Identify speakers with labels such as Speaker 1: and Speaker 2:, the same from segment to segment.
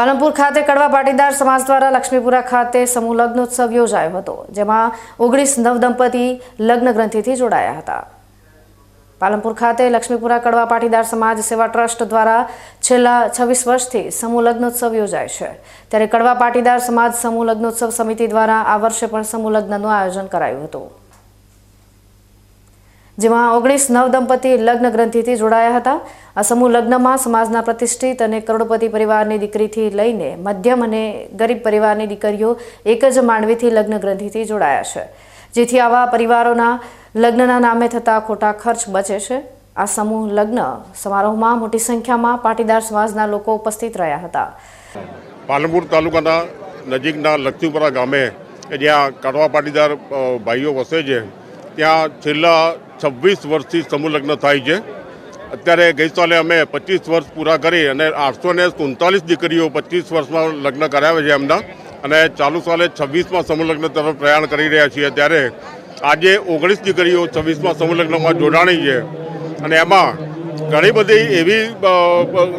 Speaker 1: પાલનપુર ખાતે કડવા પાટીદાર સમાજ દ્વારા લક્ષ્મીપુરા ખાતે સમૂહ લગ્નોત્સવ યોજાયો હતો, જેમાં ઓગણીસ નવદંપતી લગ્ન ગ્રંથિથી જોડાયા હતા. પાલનપુર ખાતે લક્ષ્મીપુરા કડવા પાટીદાર સમાજ સેવા ટ્રસ્ટ દ્વારા છેલ્લા છવ્વીસ વર્ષથી સમૂહ લગ્નોત્સવ યોજાય છે. ત્યારે કડવા પાટીદાર સમાજ સમૂહ લગ્નોત્સવ સમિતિ દ્વારા આ વર્ષે પણ સમૂહ લગ્નનું આયોજન કરાયું હતું. જેમાં ઓગણીસ નવ દંપતી લગ્ન ગ્રંથિથી જોડાયા હતા. આ સમૂહ લગ્નમાં સમાજના પ્રતિષ્ઠિત અને કરોડપતિ પરિવારની દીકરીથી લઈને મધ્યમ અને ગરીબ પરિવારની દીકરીઓ એક જ માંડવીથી લગ્ન ગ્રંથિથી જોડાયા છે. જેથી આવા પરિવારોના લગ્નના નામે થતા ખોટા ખર્ચ બચે છે. આ સમૂહ લગ્ન સમારોહમાં મોટી સંખ્યામાં પાટીદાર સમાજના લોકો ઉપસ્થિત રહ્યા હતા.
Speaker 2: પાલનપુર તાલુકાના નજીકના લક્ષ્મીપુરા ગામે જ્યાં કાઢવા પાટીદાર ભાઈઓ વસે છે ત્યાં છેલ્લા છવ્વીસ વર્ષથી સમૂહ લગ્ન થાય છે. અત્યારે ગઈ સાલે અમે પચીસ વર્ષ પૂરા કરી અને આઠસો ને સુડતાલીસ દીકરીઓ પચીસ વર્ષમાં લગ્ન કરાવે છે એમના. અને ચાલુ સાલે છવ્વીસમાં સમૂહ લગ્ન તરફ પ્રયાણ કરી રહ્યા છીએ. ત્યારે આજે ઓગણીસ દીકરીઓ છવ્વીસમાં સમૂહ લગ્નમાં જોડાણી છે. અને એમાં ઘણી બધી એવી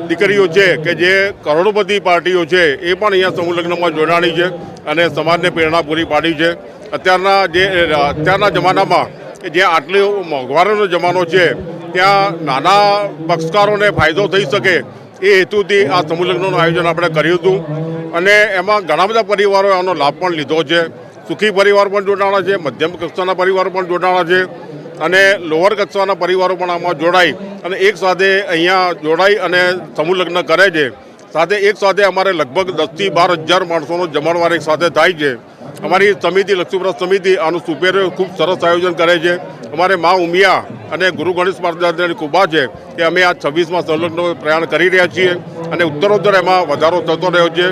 Speaker 2: દીકરીઓ છે કે જે કરોડોપતિ પાર્ટીઓ છે, એ પણ અહીંયા સમૂહ લગ્નમાં જોડાણી છે અને સમાજને પ્રેરણા પૂરી પાડી છે. અત્યારના જે અત્યારના જમાનામાં કે જ્યાં આટલી મોંઘવારીનો જમાનો છે, ત્યાં નાના પક્ષકારોને ફાયદો થઈ શકે એ હેતુથી આ સમૂહલગ્નનું આયોજન આપણે કર્યું હતું. અને એમાં ઘણા બધા પરિવારોએ આનો લાભ પણ લીધો છે. સુખી પરિવાર પણ જોડાણા છે, મધ્યમ કક્ષાના પરિવારો પણ જોડાણા છે અને લોઅર કક્ષાના પરિવારો પણ આમાં જોડાઈ અને એક સાથે અહીંયા જોડાઈ અને સમૂહ લગ્ન કરે છે. સાથે એક સાથે અમારે લગભગ દસથી બાર હજાર માણસોનો જમણવાર એક સાથે થાય છે. અમારી સમિતિ લક્ષ્મીપ્રસ સમિતિ આનું સુપેર ખૂબ સરસ આયોજન કરે છે. અમારે મા ઉમિયા અને ગુરુ ગણેશ મહારાજની કૃપા છે કે અમે આ છવ્વીસમાં સંલગ્ન પ્રયાણ કરી રહ્યા છીએ અને ઉત્તરોત્તર એમાં વધારો થતો રહ્યો છે.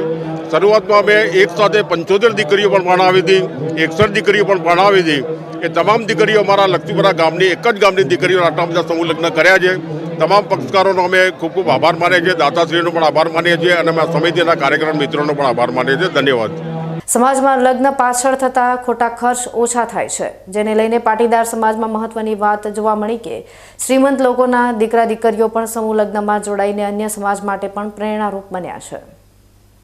Speaker 2: શરૂઆતમાં અમે એક સાથે પંચોતેર દીકરીઓ પણ ભણાવી હતી, એકસઠ દીકરીઓ પણ ભણાવી હતી. એ તમામ દીકરીઓ અમારા લક્ષ્મીપુરા ગામની એક જ ગામની દીકરીઓ આટલા બધા સમૂહ કર્યા છે. તમામ પક્ષકારોનો અમે ખૂબ ખૂબ આભાર માનીએ છીએ. દાતાશ્રીનો પણ આભાર માનીએ છીએ અને અમે સમિતિના કાર્યક્રમ મિત્રોનો પણ આભાર માનીએ છીએ. ધન્યવાદ.
Speaker 1: સમાજમાં લગ્ન પાછળ થતા ખોટા ખર્ચ ઓછા થાય છે. જેને લઈને પાટીદાર સમાજમાં મહત્વની વાત જોવા મળી કે શ્રીમંત લોકોના દીકરા દીકરીઓ પણ સમૂહ લગ્નમાં જોડાઈને અન્ય સમાજ માટે પણ પ્રેરણારૂપ બન્યા છે.